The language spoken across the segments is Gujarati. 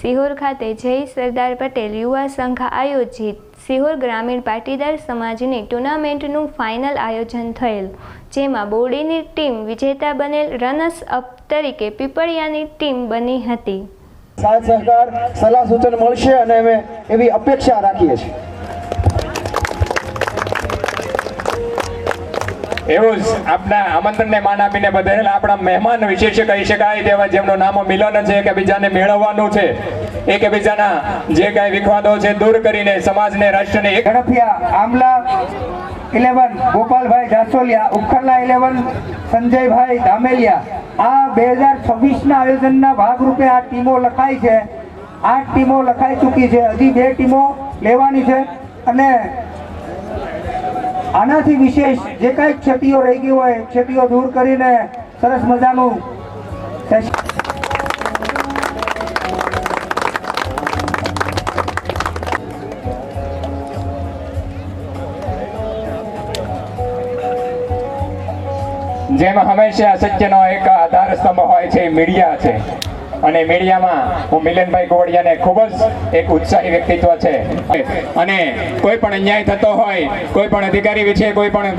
સિહોર ખાતે જય સરદાર પટેલ યુવા સંઘ આયોજિત સિહોર ગ્રામીણ પાટીદાર સમાજની ટુર્નામેન્ટનું ફાઇનલ આયોજન થયેલ, જેમાં બોડીની ટીમ વિજેતા બનેલ રનર્સ અપ તરીકે પીપળિયાની ટીમ બની હતી. સાથ સહકાર સલાહ સૂચન મળશે અને અમે એવી અપેક્ષા રાખીએ છીએ. એવું જ આપના આમંત્રણને માન આપીને બધાયેલા આપણા મહેમાન વિશેષ કહી શકાય તેવા જેમનું નામ મિલન છે કે બીજાને મેળવવાનું છે. એકબીજાના જે કાંઈ વિખવાદો છે દૂર કરીને સમાજને, રાષ્ટ્રને એક ઝડપિયા આમલા ઇલેવન, ગોપાલભાઈ જાસોલિયા ઉખરલા ઇલેવન, સંજયભાઈ ધામેલિયા. આ બે હજાર છવ્વીસના આયોજનના ભાગરૂપે આ ટીમો લખાઈ છે. આઠ ટીમો લખાઈ ચૂકી છે. હજી બે ટીમો લેવાની છે. અને આનાથી વિશેષ જે કાંઈ ક્ષતિઓ રહી ગઈ હોય, ક્ષતિઓ દૂર કરીને સરસ મજાનું જેમ હંમેશા સત્યનો એક આધાર સ્તંભ હોય છે, મીડિયા છે. અને મીડિયામાં હું મિલનભાઈ ગોવડિયાને ખૂબ જ એક ઉત્સાહી વ્યક્તિત્વ છે. અને કોઈ પણ અન્યાય થતો હોય, કોઈ પણ અધિકારી વિશે કોઈ પણ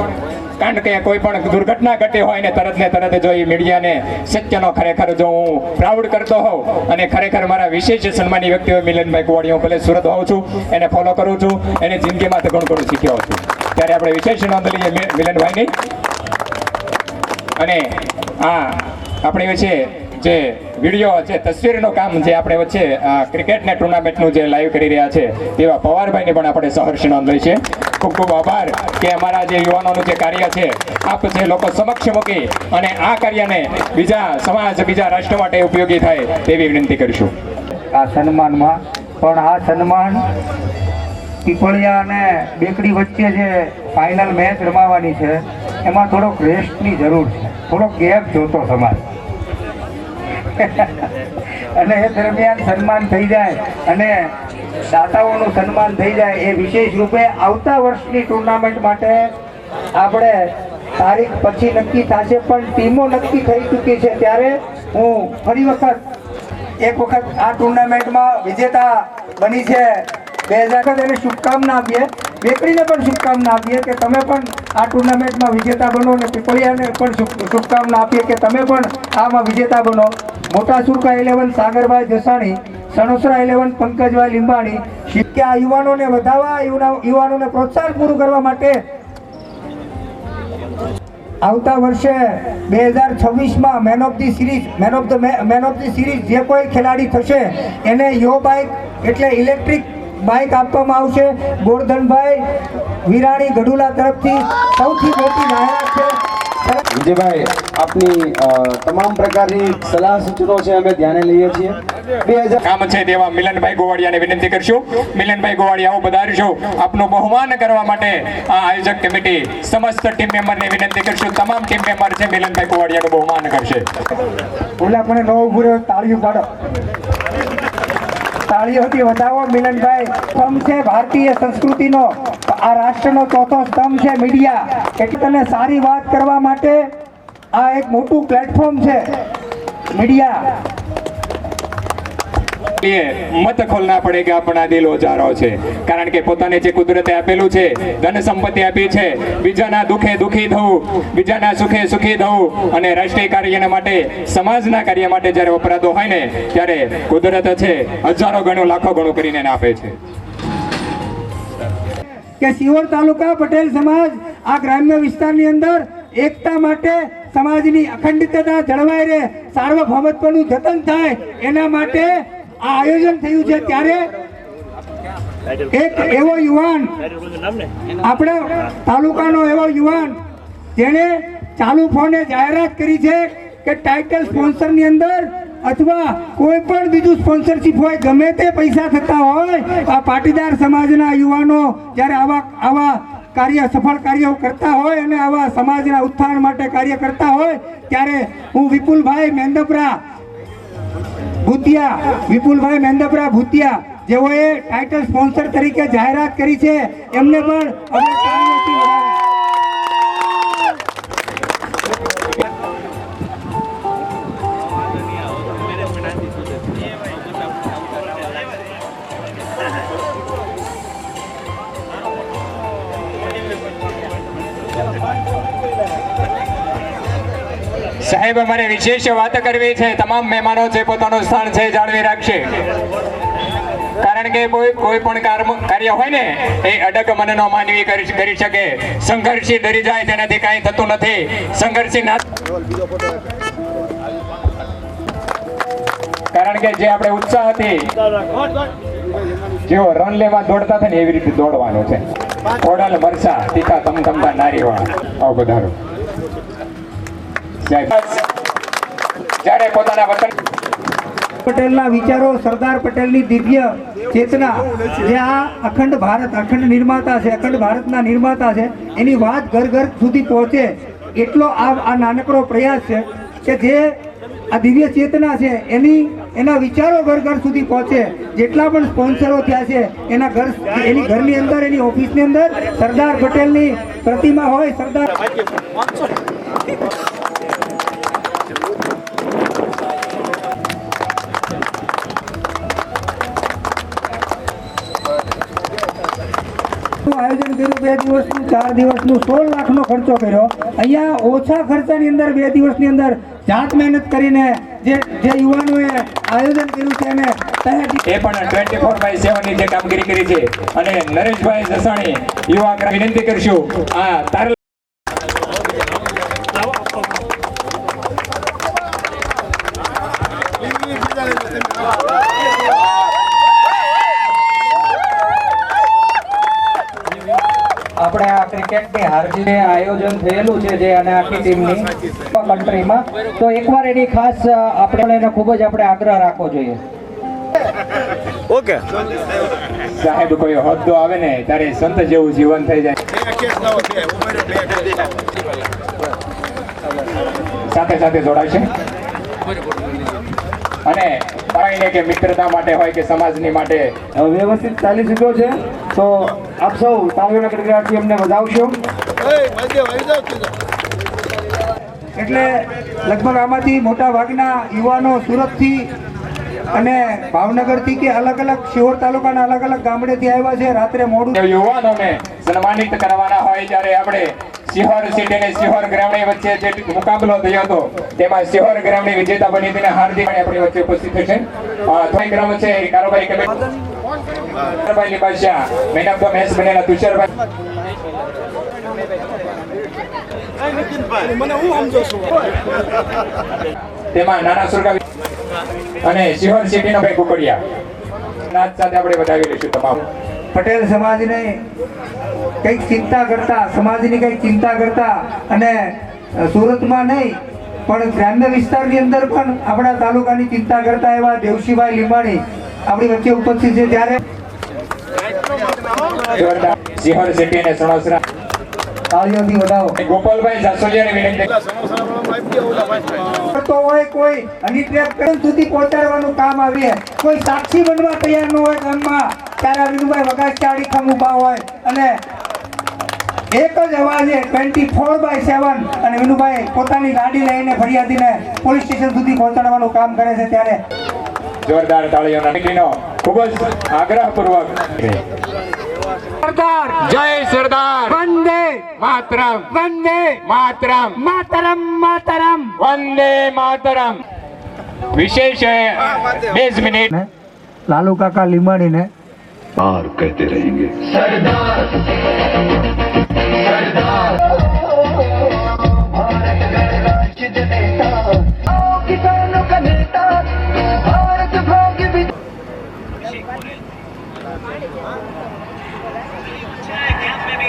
કાંડ કે કોઈ પણ દુર્ઘટના ઘટી હોય ને તરત ને તરત જો એ મીડિયાને સત્યનો ખરેખર જો હું પ્રાઉડ કરતો હોઉં અને ખરેખર મારા વિશેષ સન્માની વ્યક્તિ હોય મિલનભાઈ ગોવડિયા હું ભલે સુરત હોઉં છું, એને ફોલો કરું છું, એને જિંદગીમાં તો ઘણું ઘણું શીખ્યો છું. ત્યારે આપણે વિશેષ નોંધ લઈએ મિલનભાઈની. અને આ આપણી વચ્ચે જે વીડિયો જે તસવીરનું કામ જે આપણે વચ્ચે ક્રિકેટના ટુર્નામેન્ટનું જે લાઈવ કરી રહ્યા છે, તેવા પવારભાઈને પણ આપણે સહર્ષ નોંધ લઈ છે. ખૂબ ખૂબ આભાર કે અમારા જે યુવાનોનું જે કાર્ય છે, આપ જે લોકો સમક્ષ મૂકી અને આ કાર્યને બીજા સમાજ, બીજા રાષ્ટ્ર માટે ઉપયોગી થાય તેવી વિનંતી કરીશું. આ સન્માનમાં, પણ આ સન્માન પીપળિયા અને બેકડી વચ્ચે જે ફાઇનલ મેચ રમાવાની છે, એમાં થોડોક રેસ્ટની જરૂર છે. થોડોક ગેપ જોતો સમાજ. અને એ દરમિયાન સન્માન થઈ જાય અને દાતાઓનું સન્માન થઈ જાય એ વિશેષ રૂપે આવતા વર્ષની ટુર્નામેન્ટ માટે આપણે તારીખ પછી નક્કી થશે, પણ ટીમો નક્કી થઈ ચૂકી છે ત્યારે હું ફરી વખત એક વખત આ ટુર્નામેન્ટમાં વિજેતા બની છે. બે હજાર એને શુભકામના આપીએ. બેકરીને પણ શુભકામના આપીએ કે તમે પણ આ ટુર્નામેન્ટમાં વિજેતા બનો અને પીપળિયાને પણ શુભ- શુભકામના આપીએ કે તમે પણ આમાં વિજેતા બનો. મોટા સુરકા ઇલેવન સાગરભાઈ જસાણી, સણોસરા ઇલેવન પંકજભાઈ લીંબાણી કે આ યુવાનોને વધારવા યુવાનોને પ્રોત્સાહન પૂરું કરવા માટે આવતા વર્ષે બે હજાર છવ્વીસમાં man of the series man of the man of the series જે કોઈ ખેલાડી થશે, એને યો બાઇક એટલે ઇલેક્ટ્રિક બાઇક આપવામાં આવશે. ગોરધનભાઈ વિરાણી ગઢુલા તરફથી સૌથી મોટી જાહેરાત છે. વિજયભાઈ આપની તમામ પ્રકારની સલાહ સૂચનો છે અમે ધ્યાને લઈએ છીએ. બે હજાર કામ છે તેવા મિલનભાઈ ગોવાડિયાને વિનંતી કરશું. મિલનભાઈ ગોવાડિયા આવો પધારશો. આપનું બહુમાન કરવા માટે આ આયોજક કમિટી સમસ્ત ટીમ મેમ્બરને વિનંતી કરશું. તમામ ટીમ મેમ્બર છે મિલનભાઈ ગોવાડિયાનું બહુમાન કરશે. ઓલા પણ નો ઉભું તાળીઓ પાડો તાળીઓથી વધાવો. મિલનભાઈ, સ્તંભ છે ભારતીય સંસ્કૃતિનો. આ રાષ્ટ્રનો ચોથો સ્તંભ છે મીડિયા. એટલે સારી વાત કરવા માટે આ એક મોટું પ્લેટફોર્મ છે મીડિયા. એ મત ખોલના પડે કે આપણા દિલ ઓજારો છે. કારણ કે પોતાને જે કુદરતે આપેલું છે, ધન સંપત્તિ આપી છે, બીજાના દુખે દુખી થવું, બીજાના સુખે સુખી થવું અને રાષ્ટ્રીય કાર્યના માટે, સમાજના કાર્ય માટે જ્યારે વપરાતો હોય ને, ત્યારે કુદરત છે, હજારો ગણું, લાખો ગણું કરીને આપે છે. કે સિહોર તાલુકા પટેલ સમાજ આ ગ્રામ્ય વિસ્તારની અંદર એકતા માટે સમાજની અખંડિતતા જળવાઈ રહે, સાર્વભૌમત્વનું જતન થાય, એના માટે આ આયોજન થયું છે ત્યારે એક એવો યુવાન આપણા તાલુકાનો એવો યુવાન જેણે ચાલુ ફોને જાહેરાત કરી છે કે ટાઇટલ સ્પોન્સરની અંદર અથવા કોઈ પણ બીજું સ્પોન્સરશિપ હોય, ગમે તે પૈસા થતા હોય, આ પાટીદાર સમાજના યુવાનો જ્યારે આવા આવા કાર્ય, સફળ કાર્યો કરતા હોય અને આવા સમાજના ઉત્થાન માટે કાર્ય કરતા હોય, ત્યારે હું વિપુલભાઈ મેંદપરા ભૂતિયા વિપુલભાઈ મેંદપરા ભૂતિયા જેઓએ ટાઇટલ સ્પોન્સર તરીકે જાહેરાત કરી છે. એમને પણ સાહેબ, અમારે વિશેષ વાત કરવી છે. તમામ મહેમાનો છે પોતાનું સ્થાન છે જાળવી રાખશે. કારણ કે કોઈ પણ કાર્ય હોય ને, એ અડગ મનનો માનવી કરી શકે. સંઘર્ષી ડરી જાય, તેનાથી કાંઈ થતું નથી. સંઘર્ષી કારણ કે જે આપણે ઉત્સાહથી જેઓ રન લેવા દોડતા હતા ને, એવી રીતે દોડવાનું છે. ઓડલ મરસા તીખા તમતમતા નારી વાળા આવ સાહેબ પટેલના વિચારો સરદાર પટેલની દિવ્ય ચેતના, જે આ અખંડ ભારત, અખંડ નિર્માતા છે, અખંડ ભારતના નિર્માતા છે, એની વાત ઘર ઘર સુધી પહોંચે. એટલો આ આ નાનકડો પ્રયાસ છે કે જે આ દિવ્ય ચેતના છે, એની એના વિચારો ઘર ઘર સુધી પહોંચે. જેટલા પણ સ્પોન્સરો થયા છે, એના ઘર એની ઘરની અંદર, એની ઓફિસની અંદર સરદાર પટેલની પ્રતિમા હોય, સરદાર દિવસનું, ચાર દિવસનું સોળ લાખનો ખર્ચો કર્યો. અહીંયા ઓછા ખર્ચાની અંદર, બે દિવસની અંદર જાત મહેનત કરીને જે જે યુવાનોએ આયોજન કર્યું છે એ પણ ટ્વેન્ટી ફોર બાય સેવનની જે કામગીરી કરી છે. અને નરેશભાઈ જસાણી, યુવા વિનંતી કરશું, આ હારજીત આયોજન થયેલું છે જે અને આખી ટીમની કન્ટ્રીમાં. તો એકવાર એની ખાસ આપણે એને ખૂબ જ આપણે આગ્રહ રાખવો જોઈએ. સાહેબ કોઈ હોદ્દો આવે ને ત્યારે સંત જેવું જીવન થઈ જાય. સાથે સાથે જોડાય છે અને કહીને કે મિત્રતા માટે હોય કે સમાજની માટે. વ્યવસ્થિત ચાલી ચૂક્યો છે. તો આપ સૌ તાળીઓના ગડગડાટથી અમને વધાવશો. એટલે લગભગ આમાંથી મોટા ભાગના યુવાનો સુરતથી અને ભાવનગરથી કે અલગ અલગ શિહોર તાલુકાના અલગ અલગ ગામડેથી આવ્યા છે. રાત્રે મોડું યુવાનોને સન્માનિત કરવાના હોય જ્યારે આપણે સિહોર સિટી અને સિહોર ગ્રામની વચ્ચે જે મુકાબલો થયો હતો તેમાં સિહોર ગ્રામણી વિજેતા બની તેને હાર્દિક આપણી વચ્ચે ઉપસ્થિત થશે. થોડી ગ્રામ છે. કારોબારી કમિટી બાદશાહ મેન ઓફ ધ મેચ બનેલા તુષારભાઈ તેમાં નાના સુરગાવી અને સિહોર સિટીનો ભાઈ કુકડિયા. નાચ સાથે આપણે વધાવી લઈશું તમામ. પટેલ સમાજને કંઈક ચિંતા કરતા સમાજની કંઈક ચિંતા કરતા અને સુરતમાં નહીં પણ ગ્રામ્ય વિસ્તારની અંદર પણ આપણા તાલુકાની ચિંતા કરતા એવા દેવશીભાઈ લીંબાણી આપણી વચ્ચે ઉપસ્થિત છે. ત્યારે સિહોર સિટી અને સણોસરા તાળીઓથી વધાવો. ગોપાલભાઈ જાસોલિયાને વિનંતી. તો હોય કોઈ કરીને સુધી પહોંચાડવાનું કામ આવીએ કોઈ સાક્ષી બનવા તૈયાર ન હોય ગામમાં ત્યારે વિનુભાઈ વગાસ ચાડી ખમ ઊભા હોય. અને એક જ અવાજે ટ્વેન્ટી ફોર બાય સેવન અને વિનુભાઈ પોતાની ગાડી લઈને ફરિયાદીને પોલીસ સ્ટેશન સુધી પહોંચાડવાનું કામ કરે છે ત્યારે. જોરદાર તાળીઓના મીટીનો ખૂબ જ આગ્રહપૂર્વક. સરદાર જય સરદાર વંદે માતરમ વંદે માતરમ માતરમ માતરમ વંદે માતરમ વિશેષ બે જ મિનિટ લાલુ કાકા લીંબાણીને बार कहते रहेंगे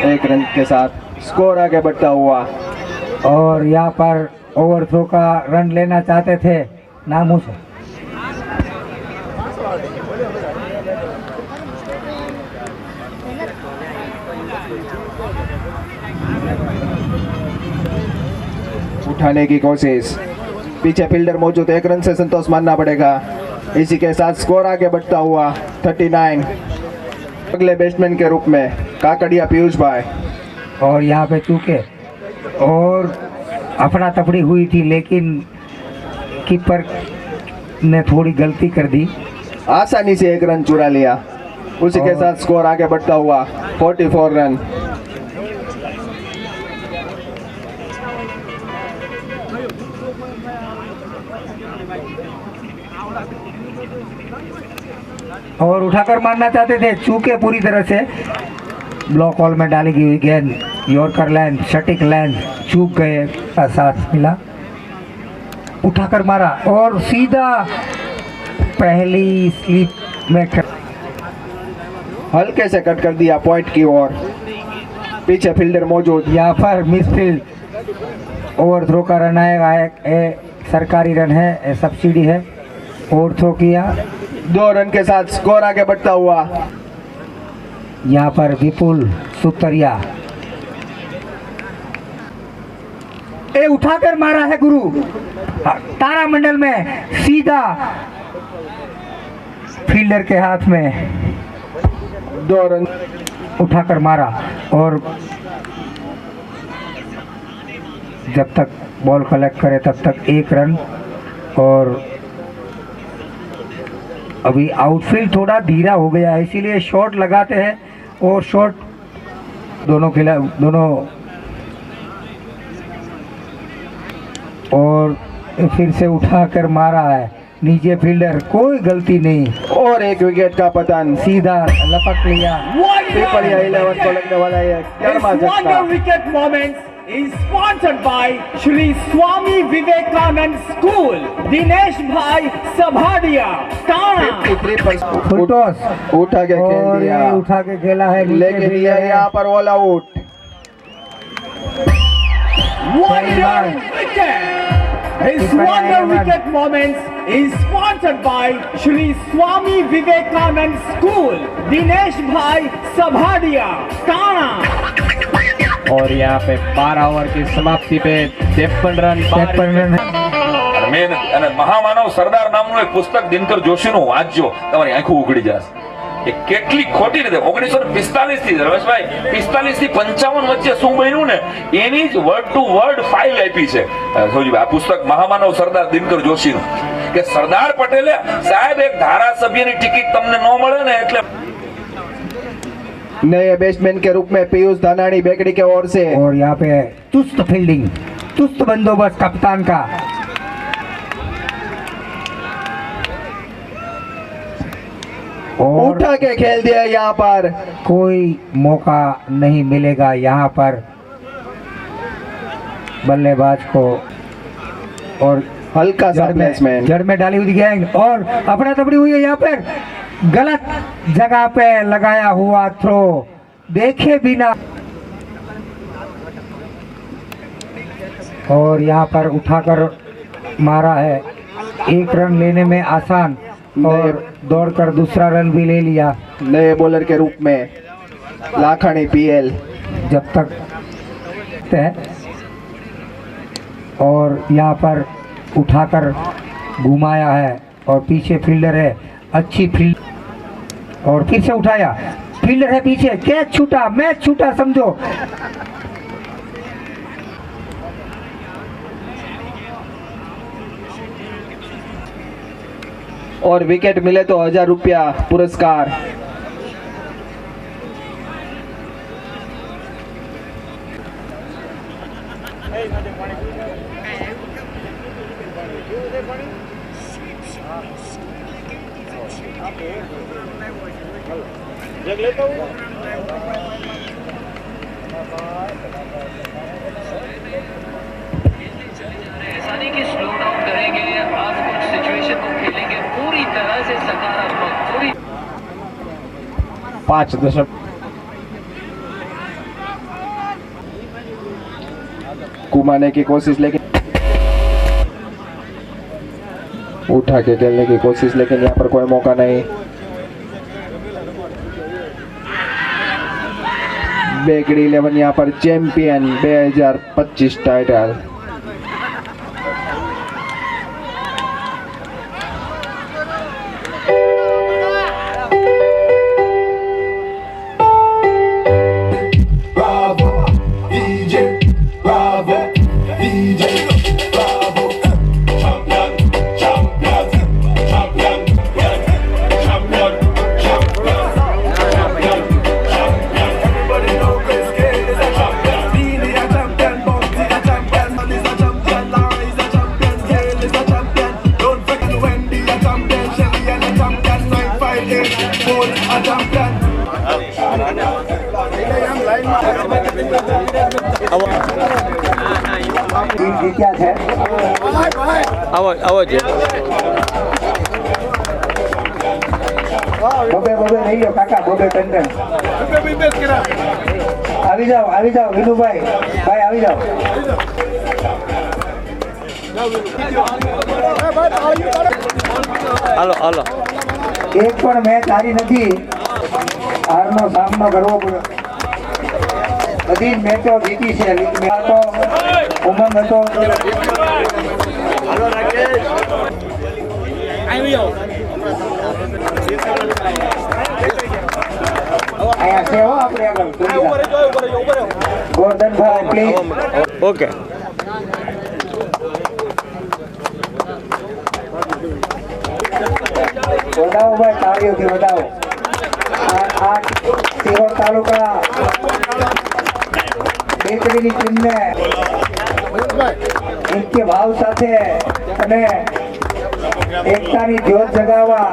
एक रन के साथ स्कोर आगे बढ़ता हुआ। और यहाँ पर ओवर थ्रो का रन लेना चाहते थे नाम उसे उठाने की कोशिश। पीछे फील्डर मौजूद एक रन से संतोष मानना पड़ेगा। इसी के साथ स्कोर आगे बढ़ता हुआ 39 अगले बैट्समैन के रूप में पियूष भाई? और यहाँ पे चूके और अपना तपड़ी हुई थी लेकिन कीपर ने थोड़ी गलती कर दी। आसानी से एक रन चुरा लिया। उसी के साथ स्कोर आगे बढ़ता हुआ 44 रन। और उठाकर मारना चाहते थे चूके पूरी तरह से। ब्लॉक हॉल में डाली गई गेंद। यॉर्कर लैंड सटिक लैंड चूक गए का साथ मिला। उठाकर मारा और सीधा पहली स्लिप में कर... हल्के से कट कर दिया पॉइंट की ओर। पीछे फील्डर मौजूद। यहाँ पर मिसफील्ड ओवर थ्रो का रन आएगा एक ए, सरकारी रन है ए, सब्सिडी है। ओवर थ्रो किया। दो रन के साथ स्कोर आगे बढ़ता हुआ। यहाँ पर विपुल सुतरिया ए, उठाकर मारा है गुरु। तारामंडल में सीधा फील्डर के हाथ में दो रन उठाकर मारा और जब तक बॉल कलेक्ट करे तब तक एक रन और अभी आउटफील्ड थोड़ा धीरा हो गया है, इसीलिए शॉट लगाते हैं। और शॉट दोनों खिला दोनों और फिर से उठाकर मारा है। नीचे फील्डर कोई गलती नहीं। और एक विकेट का पतन। सीधा लपक लिया। इलेवन को लगने वाला है। wonder झटका wicket moments is sponsored by Shri Swami Vivekanand School, Dinesh Bhai Sabhadia, Tana. 53 full पर टॉस उठा के खेल और दिया ये उठा के खेला है नीचे लेकिन फील्डर ये है। यहाँ पर all out Wonder wicket. His Keeper wonder Ivan. wicket moments is sponsored by Shri Swami Vivekanand School, Dinesh Bhai Sabhadia, Tana. और यहाँ पे बारह ओवर की समाप्ति पे तिरपन रन ત્રેપન રન અને મેન અને મહામાનવ સરદાર નામનું એક પુસ્તક દિનકર જોશીનું વાંચજો તમારી આંખો ઉઘડી જશે એ કેટલી ખોટી રીતે ઓગણીસો પિસ્તાલીસ થી રમેશભાઈ પિસ્તાલીસ થી પંચાવન વચ્ચે શું બન્યું ને એની જ વર્ડ ટુ વર્ડ ફાઇલ આપી છે અ, સૌજીભાઈ આ પુસ્તક મહામાનવ સરદાર દિનકર જોશીનું કે સરદાર પટેલે સાહેબ એક ધારાસભ્યની ટિકિટ તમને ન મળે ને એટલે नए बैट्समैन के रूप में पीयूष धानाणी बेकड़ी के ओर से। और यहाँ पे चुस्त फील्डिंग चुस्त बंदोबस्त कप्तान का। और उठा के खेल दिया यहाँ पर। कोई मौका नहीं मिलेगा यहाँ पर। बल्लेबाज को और हल्का सा जड़ में जड़ में डाली हुई गेंद और अपना तपड़ी हुई है यहाँ पर। गलत जगह पे लगाया हुआ थ्रो। देखे बिना। और यहाँ पर उठाकर मारा है। एक रन लेने में आसान और दौड़कर दूसरा रन भी ले लिया। नए बॉलर के रूप में लाखानी पीएल जब तक है और यहाँ पर उठाकर घुमाया है और पीछे फील्डर है। अच्छी फ़ील्ड और फिर से उठाया। फील्डर है पीछे। कैच छूटा, मैच छूटा, समझो। और विकेट मिले तो हज़ार रुपया पुरस्कार। पाँच दशक। घुमाने की कोशिश, लेकिन उठा के खेलने की कोशिश, लेकिन यहाँ पर कोई मौका नहीं। बेकड़ी इलेवन, यहाँ पर चैंपियन 2025 टाइटल। જીત્યા છે. આવો આવો જ. બબે બબે લો કાકા બબે પેન્ડન આવી જાઓ આવી જાઓ વિનુભાઈ. ભાઈ આવી જાઓ. હાલો હાલો. એક પણ મેચ હારી નથી. હારનો સામનો કરવો પડ્યો બધી જ મેચો જીતી છે. હતો ઉમંગ હતો. ઓકે. વધાવો ભાઈ તાળીઓથી વધાવો આ સિહોર તાલુકા. બેકરીની ટીમને નિત્ય ભાવ સાથે અને એકતાની જ્યોત જગાવવા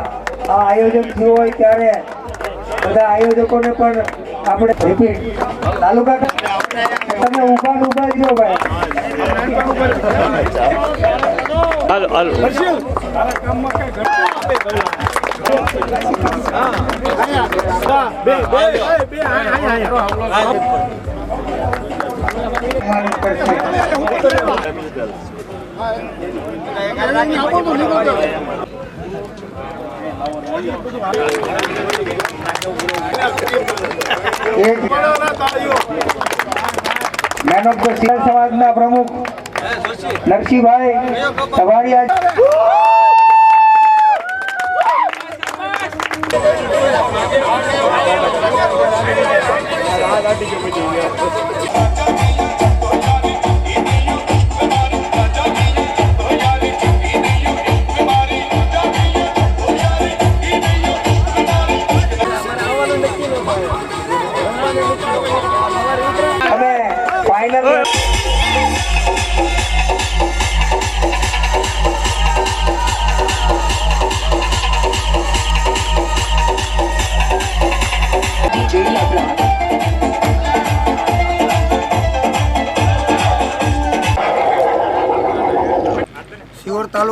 આ આયોજન થયું હોય ત્યારે બધા આયોજકોને પણ આપણે રિપીટ. તાલુકા તમે ઊભા ઊભા ઊભા જ રહો ભાઈ. હાલો હાલો. મેન ઓફ ધ સિંહલ સમાજના પ્રમુખ નરસિંહભાઈ સવાડિયા. અને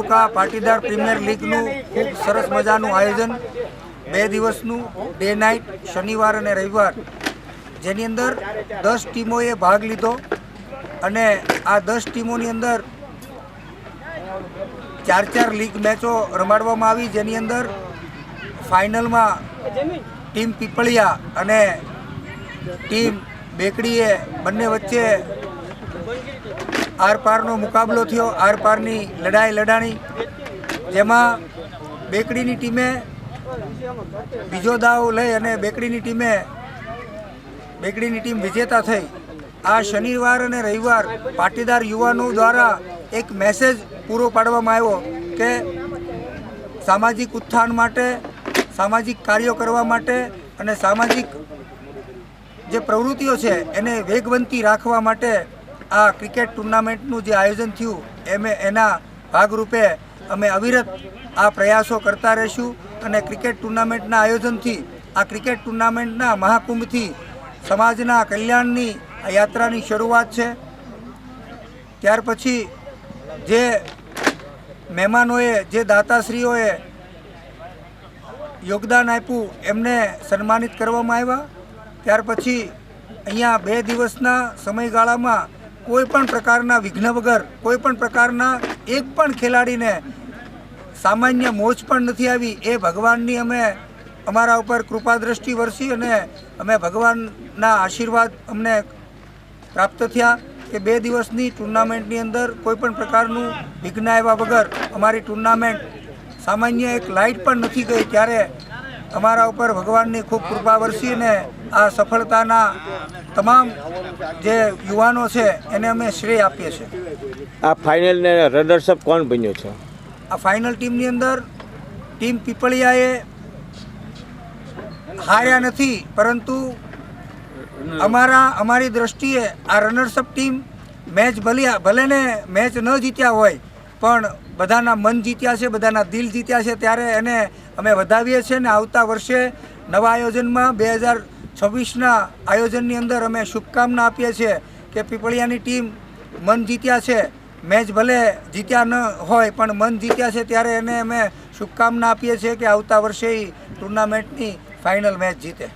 તાલુકા પાટીદાર પ્રીમિયર લીગનું ખૂબ સરસ મજાનું આયોજન. બે દિવસનું ડે નાઇટ, શનિવાર અને રવિવાર. જેની અંદર દસ ટીમોએ ભાગ લીધો અને આ દસ ટીમોની અંદર ચાર ચાર લીગ મેચો રમાડવામાં આવી. જેની અંદર ફાઇનલમાં ટીમ પીપળિયા અને ટીમ બેકડીએ બંને વચ્ચે આર પારનો મુકાબલો થયો આરપારની લડાઈ લડાણી. જેમાં બેકડીની ટીમે બીજો દાવ લઈ અને બેકડીની ટીમે બેકડીની ટીમ વિજેતા થઈ. આ શનિવાર અને રવિવાર પાટીદાર યુવાનો દ્વારા એક મેસેજ પૂરો પાડવામાં આવ્યો કે સામાજિક ઉત્થાન માટે, સામાજિક કાર્યો કરવા માટે અને સામાજિક જે પ્રવૃત્તિઓ છે એને વેગવંતી રાખવા માટે આ ક્રિકેટ ટુર્નામેન્ટનું જે આયોજન થયું, એમે એના ભાગરૂપે અમે અવિરત આ પ્રયાસો કરતા રહીશું અને ક્રિકેટ ટુર્નામેન્ટના આયોજનથી, આ ક્રિકેટ ટુર્નામેન્ટના મહાકુંભથી સમાજના કલ્યાણની યાત્રાની શરૂઆત છે. ત્યાર પછી જે મહેમાનોએ, જે દાતાશ્રીઓએ યોગદાન આપ્યું, એમને સન્માનિત કરવામાં આવ્યા. ત્યાર પછી અહીંયા બે દિવસના સમયગાળામાં કોઈ પણ પ્રકારના વિઘ્ન વગર, કોઈ પણ પ્રકારના એક પણ ખેલાડીને સામાન્ય મોજ પણ નથી આવી, એ ભગવાનની અમે અમારા ઉપર કૃપા દ્રષ્ટિ વરસી અને અમે ભગવાનના આશીર્વાદ અમને પ્રાપ્ત થયા કે બે દિવસની ટુર્નામેન્ટની અંદર કોઈ પણ પ્રકારનું વિઘ્ન આવ્યા વગર અમારી ટુર્નામેન્ટ સામાન્ય એક લાઇટ પણ નથી ગઈ, ત્યારે અમારા ઉપર ભગવાનની ખૂબ કૃપા વરસીને આ સફળતાના તમામ જે યુવાનો છે એને અમે શ્રેય આપીએ છીએ. આ ફાઇનલ ને રનર્સ કોણ બન્યો છે? આ ફાઇનલ ટીમની અંદર ટીમ પીપળિયાએ હાર્યા નથી પરંતુ અમારા અમારી દ્રષ્ટિએ આ રનર્સઅપ ટીમ મેચ ભલે ભલે ને મેચ ન જીત્યા હોય પણ બધાના મન જીત્યા છે, બધાના દિલ જીત્યા છે. ત્યારે એને અમે વધાવીએ છીએ ને આવતા વર્ષે નવા આયોજનમાં બે હજાર છવ્વીસના આયોજનની અંદર અમે શુભકામના આપીએ છીએ કે પીપળિયાની ટીમ મન જીત્યા છે. મેચ ભલે જીત્યા ન હોય, પણ મન જીત્યા છે ત્યારે એને અમે શુભકામના આપીએ છીએ કે આવતા વર્ષે ટુર્નામેન્ટની ફાઇનલ મેચ જીતે.